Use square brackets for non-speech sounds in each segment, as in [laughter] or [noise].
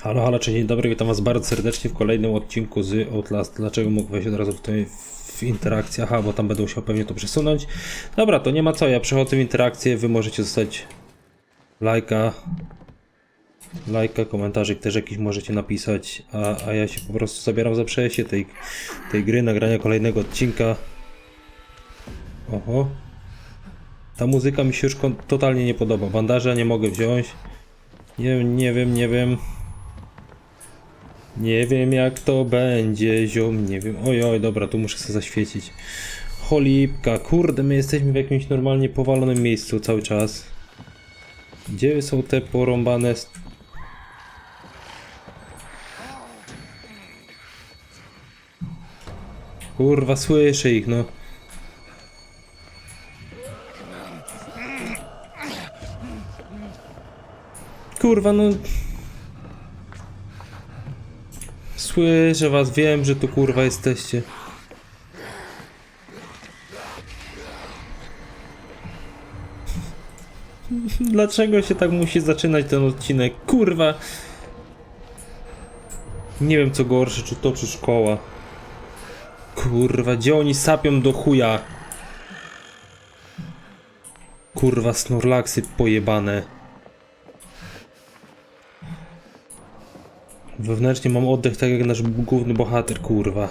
Halo, halo, dzień dobry, witam was bardzo serdecznie w kolejnym odcinku z Outlast. Dlaczego mógł wejść od razu w, tej, w interakcję? Aha, bo tam będę musiał pewnie to przesunąć. Dobra, to nie ma co, ja przechodzę w interakcję, wy możecie zostać lajka, lajka, komentarzyk też jakiś możecie napisać, a, a ja się po prostu zabieram za przejście tej, tej gry, nagrania kolejnego odcinka. Oho. Ta muzyka mi się już totalnie nie podoba. Bandaża nie mogę wziąć. Nie, nie wiem, nie wiem. Nie wiem jak to będzie, ziom, nie wiem. Oj, oj, dobra, tu muszę sobie zaświecić. Cholipka, kurde, my jesteśmy w jakimś normalnie powalonym miejscu cały czas. Gdzie są te porąbane... Kurwa, słyszę ich, no. Kurwa, no... Słyszę was, wiem, że tu kurwa jesteście. [laughs] Dlaczego się tak musi zaczynać ten odcinek? Kurwa! Nie wiem co gorsze, czy to, czy szkoła. Kurwa, gdzie oni sapią do chuja? Kurwa, snorlaksy pojebane. Wewnętrznie mam oddech tak jak nasz główny bohater, kurwa.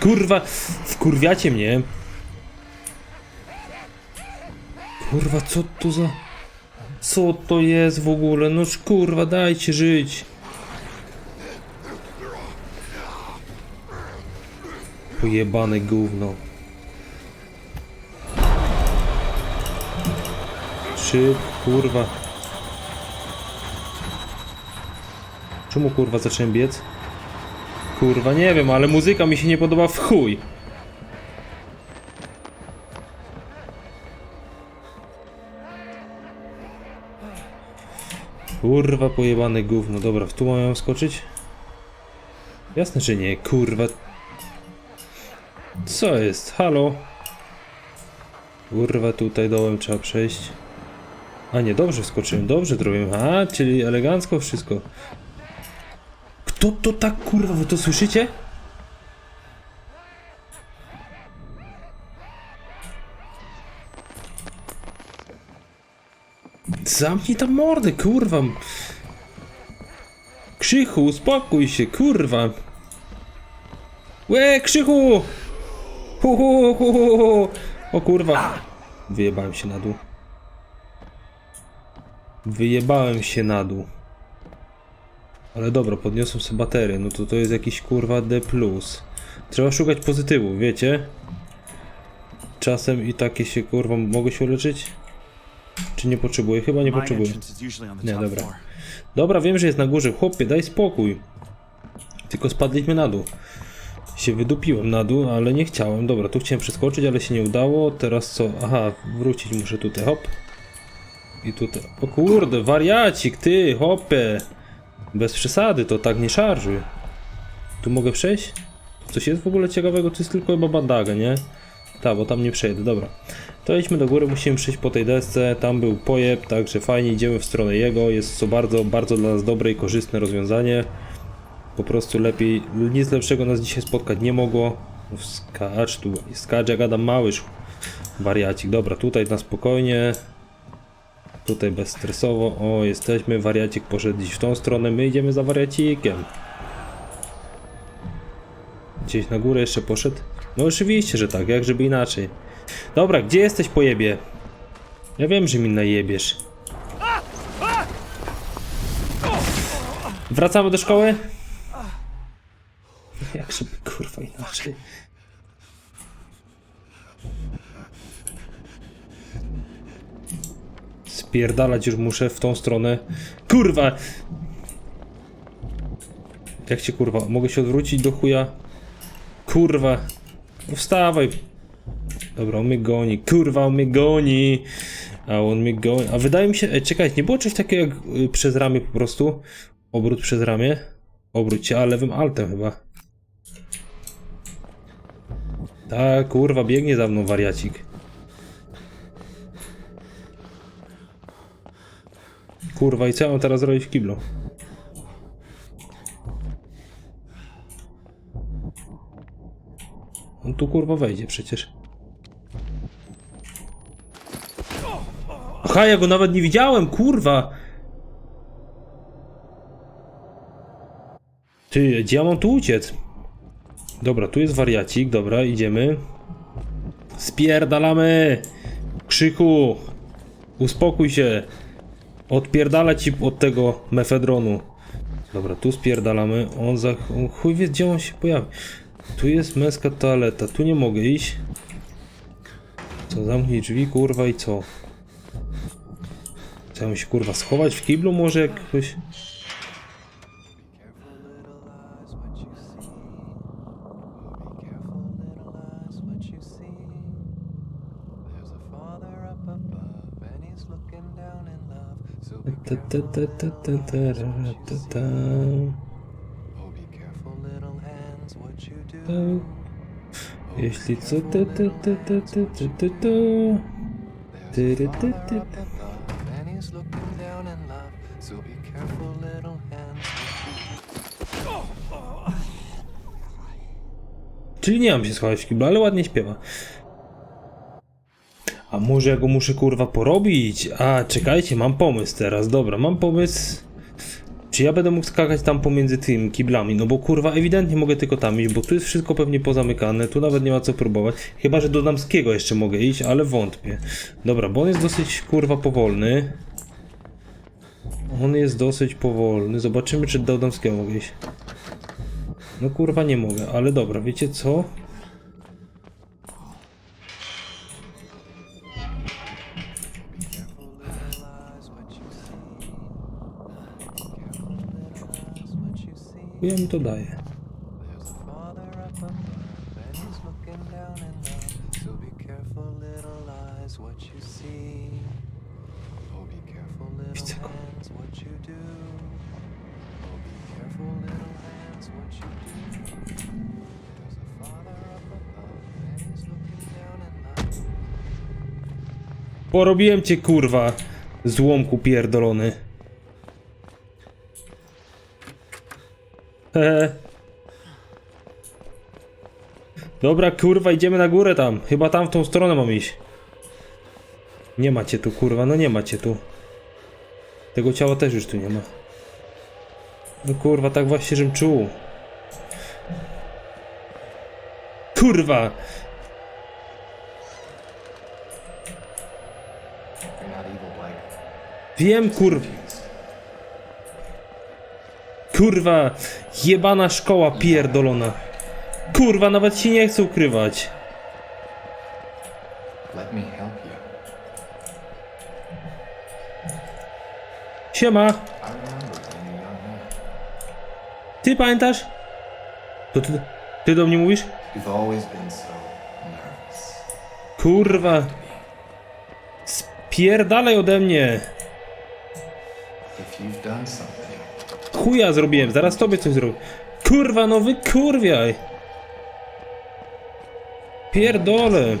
Kurwa, wkurwiacie mnie. Kurwa, co to za... Co to jest w ogóle? Noż kurwa, dajcie żyć. Pojebane gówno. Czy kurwa. Czemu kurwa zacząłem biec? Kurwa nie wiem, ale muzyka mi się nie podoba w chuj. Kurwa pojebane gówno. Dobra, w tu mam skoczyć? Jasne, że nie, kurwa. Co jest? Halo? Kurwa, tutaj dołem trzeba przejść. A nie, dobrze wskoczyłem, dobrze zrobiłem. A, czyli elegancko wszystko. Kto to tak kurwa, wy to słyszycie? Zamknij tam mordę, kurwa. Krzychu, uspokój się, kurwa. Łe, Krzychu! Hu, hu, hu, hu, hu. O kurwa. Wyjebałem się na dół. Wyjebałem się na dół. Ale dobra, podniosłem sobie baterię, no to to jest jakiś kurwa D+. Trzeba szukać pozytywu, wiecie? Czasem i takie się kurwa mogę się uleczyć? Czy nie potrzebuję? Chyba nie potrzebuję. Nie, dobra. Dobra, wiem, że jest na górze. Chłopie, daj spokój. Tylko spadliśmy na dół. Się wydupiłem na dół, ale nie chciałem. Dobra, tu chciałem przeskoczyć, ale się nie udało. Teraz co? Aha, wrócić muszę tutaj. Hop. I tutaj. O kurde, wariacik, ty, hopie. Bez przesady, to tak nie szarży. Tu mogę przejść? Coś jest w ogóle ciekawego? To jest tylko chyba bandaga, nie? Tak, bo tam nie przejdę, dobra. To idźmy do góry, musimy przejść po tej desce. Tam był pojeb, także fajnie idziemy w stronę jego. Jest to bardzo, bardzo dla nas dobre i korzystne rozwiązanie. Po prostu lepiej, nic lepszego nas dzisiaj spotkać nie mogło. Skacz tu, skacz jak Adam Małysz. Wariacik, dobra, tutaj na spokojnie. Tutaj bezstresowo. O, jesteśmy, wariacik poszedł gdzieś w tą stronę, my idziemy za wariacikiem. Gdzieś na górę jeszcze poszedł? No oczywiście, że tak, jak żeby inaczej. Dobra, gdzie jesteś pojebie? Ja wiem, że mi najebiesz. Wracamy do szkoły? Jak żeby kurwa inaczej. Spierdalać już muszę w tą stronę. Kurwa! Jak się kurwa, mogę się odwrócić do chuja? Kurwa! No Wstawaj! Dobra, on mnie goni. Kurwa, on mnie goni! A on mnie goni. A wydaje mi się. Ej, czekaj, nie było czegoś takiego jak y, przez ramię po prostu? Obrót przez ramię? Obróć się, a lewym altem chyba. Tak, kurwa, biegnie za mną wariacik. Kurwa, i co mam teraz robić w kiblu? On tu kurwa wejdzie przecież. Aha, ja go nawet nie widziałem, kurwa! Ty, gdzie ja mam tu uciec? Dobra, tu jest wariacik, dobra, idziemy. Spierdalamy! Krzyku! Uspokój się! Odpierdala ci od tego mefedronu. Dobra, tu spierdalamy. On za... On chuj wie, gdzie on się pojawi. Tu jest męska toaleta. Tu nie mogę iść. Co, zamknij drzwi, kurwa, i co? Chciałem się, kurwa, schować w kiblu może jakoś? Ta, ta, ta, ta, ta, ta, ra, ta, ta. Ta. Jeśli co, ta, ta, ta, ta, ta, ta, ta, ta. Ty, ry, ty, ty, ty. Czyli nie mam się schować w kiblu, ale ładnie śpiewa. A może ja go muszę kurwa porobić? A, czekajcie, mam pomysł teraz. Dobra, mam pomysł. Czy ja będę mógł skakać tam pomiędzy tymi kiblami? No bo kurwa, ewidentnie mogę tylko tam iść, bo tu jest wszystko pewnie pozamykane, tu nawet nie ma co próbować. Chyba, że do damskiego jeszcze mogę iść, ale wątpię. Dobra, bo on jest dosyć kurwa powolny. On jest dosyć powolny. Zobaczymy, czy do damskiego mogę iść. No kurwa, nie mogę, ale dobra, wiecie co? Ja mi to daje. Porobiłem cię kurwa, złomku pierdolony. Dobra, kurwa, idziemy na górę tam. Chyba tam w tą stronę mam iść. Nie macie tu, kurwa, no nie macie tu. Tego ciała też już tu nie ma. No kurwa, tak właśnie, żem czuł. Kurwa! Wiem, kurwa. Kurwa, jebana szkoła pierdolona. Kurwa, nawet się nie chcę ukrywać. Siema, ty pamiętasz? To ty, ty do mnie mówisz? Kurwa. Spierdalaj ode mnie. If you've done something, Chuja zrobiłem, zaraz tobie coś zrobię. Kurwa, no wykurwiaj. Pierdolę.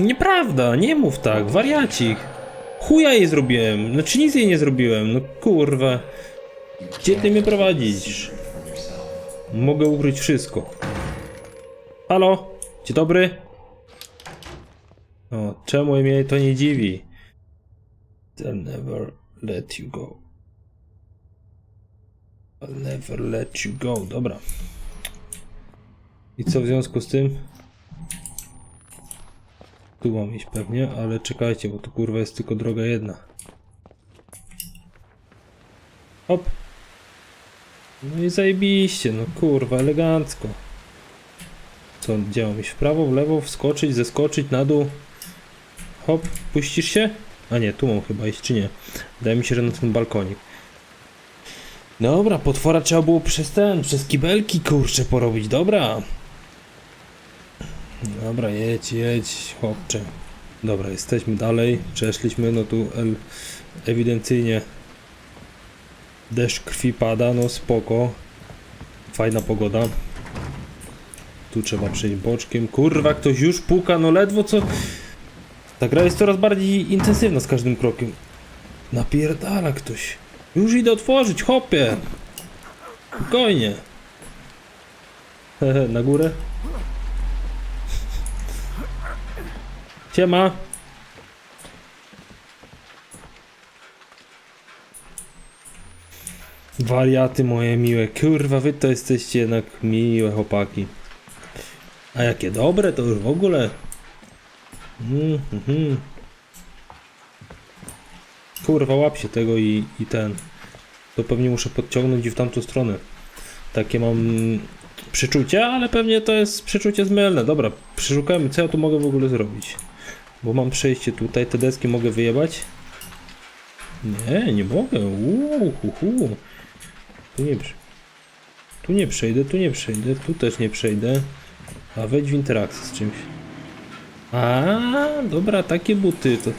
Nieprawda, nie mów tak, wariacik. Chuja jej zrobiłem, znaczy nic jej nie zrobiłem, no kurwa. Gdzie ty mnie prowadzisz? Mogę ukryć wszystko. Halo, dzień dobry. O, czemu mnie to nie dziwi? I'll never let you go. I'll never let you go. Dobra. I co w związku z tym? Tu mam iść pewnie, ale czekajcie, bo tu kurwa jest tylko droga jedna. Hop. No i zajebiście, no kurwa, elegancko. Co, gdzie mam iść? W prawo, w lewo, wskoczyć, zeskoczyć, na dół. Hop, puścisz się? A nie, tu mam chyba iść, czy nie? Wydaje mi się, że na ten balkonik. Dobra, potwora trzeba było przez ten, przez kibelki, kurczę, porobić, dobra. Dobra, jedź, jedź, chłopcze. Dobra, jesteśmy dalej. Przeszliśmy, no tu el, ewidencyjnie deszcz krwi pada, no spoko. Fajna pogoda. Tu trzeba przejść boczkiem. Kurwa, ktoś już puka, no ledwo co... Ta gra jest coraz bardziej intensywna z każdym krokiem. Napierdala ktoś. Już idę otworzyć, hopie. Spokojnie. Hehe, na górę. Siema. Wariaty moje miłe. Kurwa, wy to jesteście jednak miłe chłopaki. A jakie dobre, to już w ogóle. Mhm. Kurwa, łap się tego i, i ten. To pewnie muszę podciągnąć i w tamtą stronę. Takie mam przeczucie, ale pewnie to jest przeczucie zmylne. Dobra, przeszukajmy, co ja tu mogę w ogóle zrobić. Bo mam przejście tutaj, te deski mogę wyjebać? Nie, nie mogę. Uuu, hu, hu. Tu nie, tu nie przejdę, tu nie przejdę, tu też nie przejdę. A wejdź w interakcję z czymś. A, dobra, takie buty to.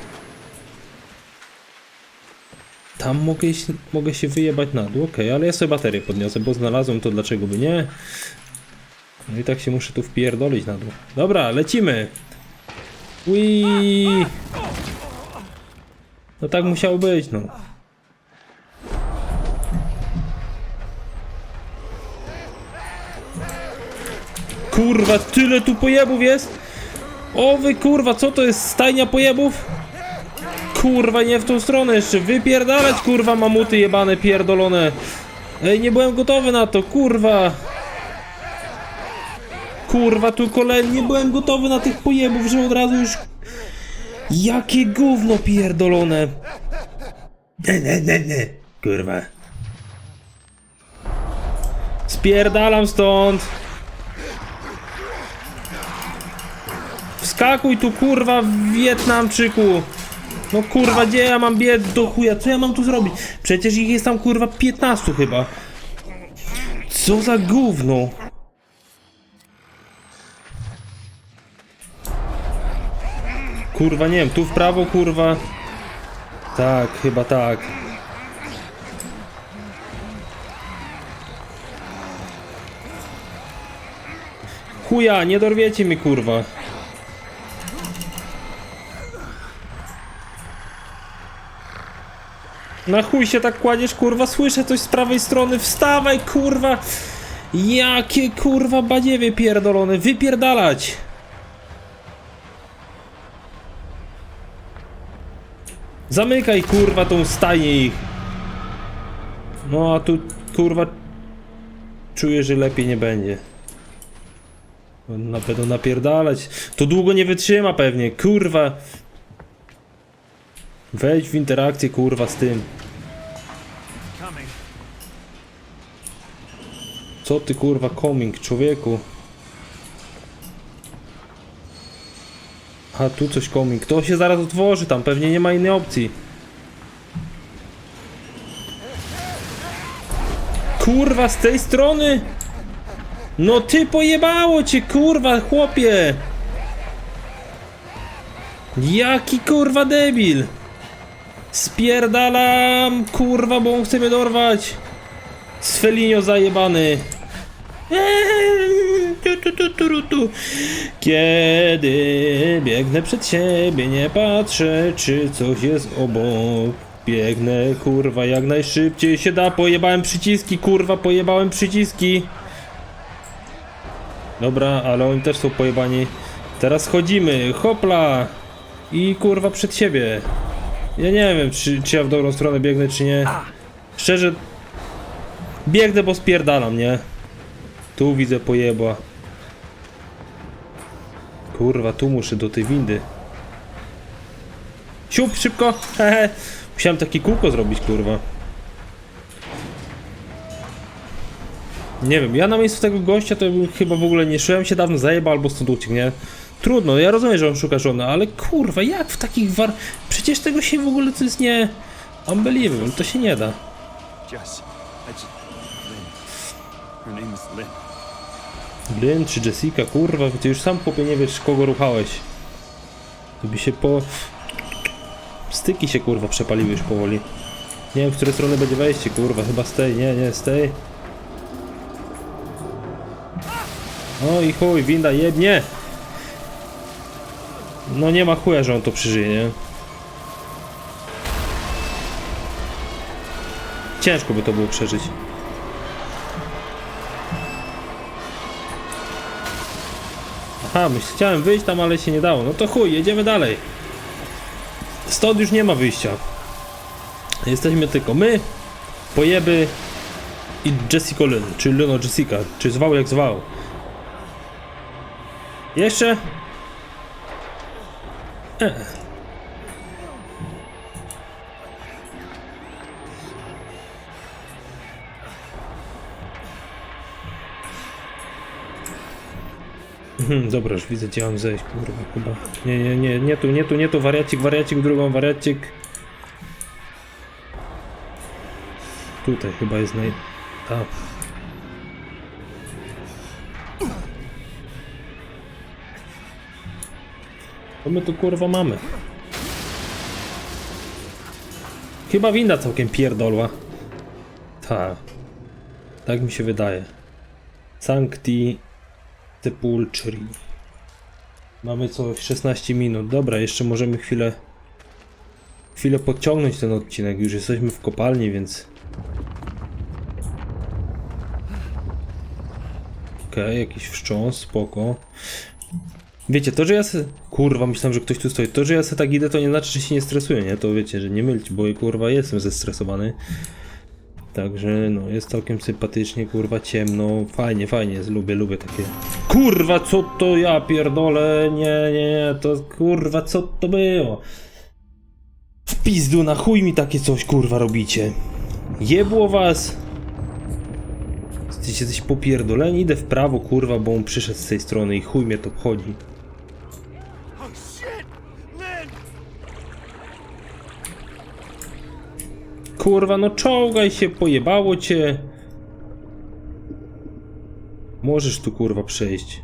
Tam mogę, się- mogę się wyjebać na dół, okej, ale ja sobie baterię podniosę, bo znalazłem to, dlaczego by nie. No i tak się muszę tu wpierdolić na dół. Dobra, lecimy! Ui. No tak musiało być, no. Kurwa, tyle tu pojebów jest! O wy kurwa, co to jest stajnia pojebów? Kurwa, nie w tą stronę jeszcze, wypierdalać kurwa mamuty jebane pierdolone. Ej, nie byłem gotowy na to, kurwa. Kurwa, tu kolej, nie byłem gotowy na tych pojebów, że od razu już... Jakie gówno pierdolone. Nie, nie, nie, nie. Kurwa. Spierdalam stąd. Wskakuj tu kurwa Wietnamczyku. No kurwa, gdzie ja mam biec do chuja? Co ja mam tu zrobić? Przecież ich jest tam kurwa 15 chyba. Co za gówno? Kurwa, nie wiem, tu w prawo, kurwa. Tak, chyba tak. Chuja, nie dorwiecie mi, kurwa. Na chuj się tak kładziesz, kurwa, słyszę coś z prawej strony, wstawaj, kurwa! Jakie, kurwa, badziewie pierdolone, wypierdalać! Zamykaj, kurwa, tą stajnię ich! No, a tu, kurwa, czuję, że lepiej nie będzie. Na będą napierdalać. To długo nie wytrzyma pewnie, kurwa. Wejdź w interakcję, kurwa, z tym. Co ty, kurwa, coming, człowieku? A tu coś coming. To się zaraz otworzy tam, pewnie nie ma innej opcji. Kurwa, z tej strony! No ty pojebało cię, kurwa, chłopie! Jaki kurwa debil! Spierdalam, kurwa, bo on chce mnie dorwać! Sfelinio zajebany! Kiedy biegnę przed siebie, nie patrzę, czy coś jest obok. Biegnę, kurwa, jak najszybciej się da. Pojebałem przyciski, kurwa, pojebałem przyciski. Dobra, ale oni też są pojebani. Teraz chodzimy, hopla! I kurwa przed siebie. Ja nie wiem, czy, czy ja w dobrą stronę biegnę, czy nie. Szczerze, biegnę, bo spierdalam, nie? Tu widzę pojebła. Kurwa, tu muszę do tej windy. Siup, szybko! Hehe. [laughs] Musiałem takie kółko zrobić, kurwa. Nie wiem, ja na miejscu tego gościa to chyba w ogóle nie szłem się dawno zajebał albo stąd uciekł, nie? Trudno, ja rozumiem, że on szuka żony, ale kurwa, jak w takich war... Przecież tego się w ogóle to jest nie... Unbelievable, to się nie da. Lynn. Czy Jessica, kurwa, ty już sam chłopie nie wiesz kogo ruchałeś. By się po... Styki się kurwa przepaliły już powoli. Nie wiem, z której strony będzie wejście, kurwa, chyba z tej, nie, nie, z tej. O i chuj, winda jebnie! No nie ma chuja, że on to przeżyje, nie? Ciężko by to było przeżyć. Aha, myśl, chciałem wyjść tam, ale się nie dało. No to chuj, jedziemy dalej. Stąd już nie ma wyjścia. Jesteśmy tylko my, pojeby i Jessica Lynn, czy Luno Jessica, czy zwał jak zwał. Jeszcze? Mhm, dobra, już widzę gdzie mam zejść, kurwa, chyba. Nie, nie, nie, nie tu, nie tu, nie tu, wariacik, wariacik, drugą, wariacik. Tutaj chyba jest naj... A. Co my tu kurwa mamy? Chyba winda całkiem pierdolła. Ta. Tak mi się wydaje. Sancti Sepulchri. Mamy co 16 minut. Dobra, jeszcze możemy chwilę chwilę podciągnąć ten odcinek. Już jesteśmy w kopalni, więc Okej, jakiś wstrząs, spoko. Wiecie, to, że ja se... Kurwa, myślałem, że ktoś tu stoi. To, że ja se tak idę, to nie znaczy, że się nie stresuję, nie? To wiecie, że nie mylcie, bo kurwa jestem zestresowany. Także, no, jest całkiem sympatycznie, kurwa, ciemno. Fajnie, fajnie lubię, lubię takie... Kurwa, co to ja pierdolę? Nie, nie, nie, to kurwa, co to było? W pizdu, na chuj mi takie coś, kurwa, robicie. Jebło was... Jesteście coś popierdoleni? Idę w prawo, kurwa, bo on przyszedł z tej strony i chuj mnie to obchodzi. Kurwa, no czołgaj się, pojebało cię. Możesz tu, kurwa, przejść.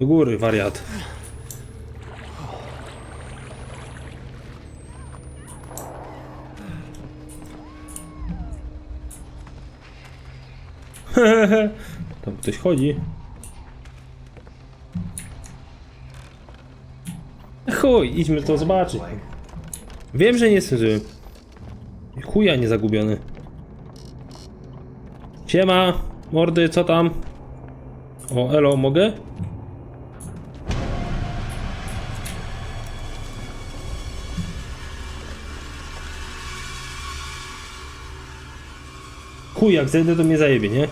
Do góry, wariat. [laughs] Tam ktoś chodzi. Chuj, idźmy to zobaczyć. Wiem, że nie jestem. Chuja nie zagubiony. Siema, mordy, co tam? O, elo, mogę? Chuj, jak zejdę, to mnie zajebie, nie?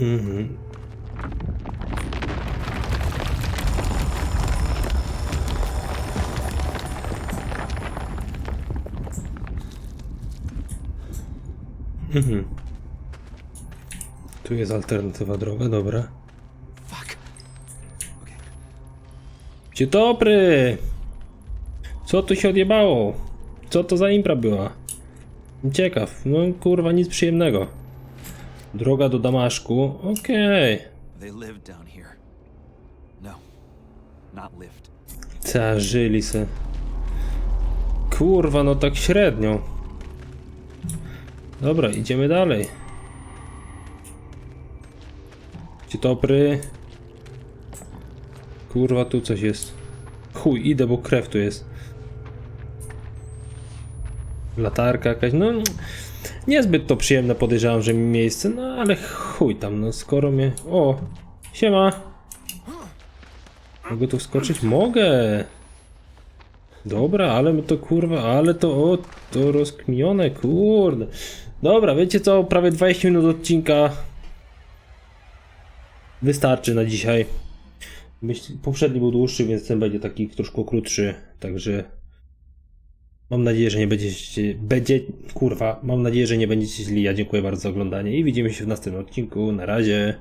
Mhm. Mhm. Tu jest alternatywna droga, dobra. Fuck. Okay. Dzień dobry! Co tu się odjebało? Co to za impra była? Ciekaw, no kurwa nic przyjemnego. Droga do Damaszku, okej. They lived down here. No, not lived. Okay. żyli se. Kurwa, no tak średnio. Dobra, idziemy dalej. Dzień dobry. Kurwa, tu coś jest. Chuj, idę, bo krew tu jest. Latarka jakaś, no... Niezbyt to przyjemne podejrzewam, że mi miejsce, no ale chuj tam, no skoro mnie... O! Siema! Mogę tu wskoczyć? Mogę! Dobra, ale to kurwa, ale to o, to rozkminione, kurde. Dobra, wiecie co, prawie 20 minut odcinka wystarczy na dzisiaj. Poprzedni był dłuższy, więc ten będzie taki troszkę krótszy, także mam nadzieję, że nie będziecie, będzie, kurwa, mam nadzieję, że nie będziecie źli. Ja dziękuję bardzo za oglądanie i widzimy się w następnym odcinku. Na razie.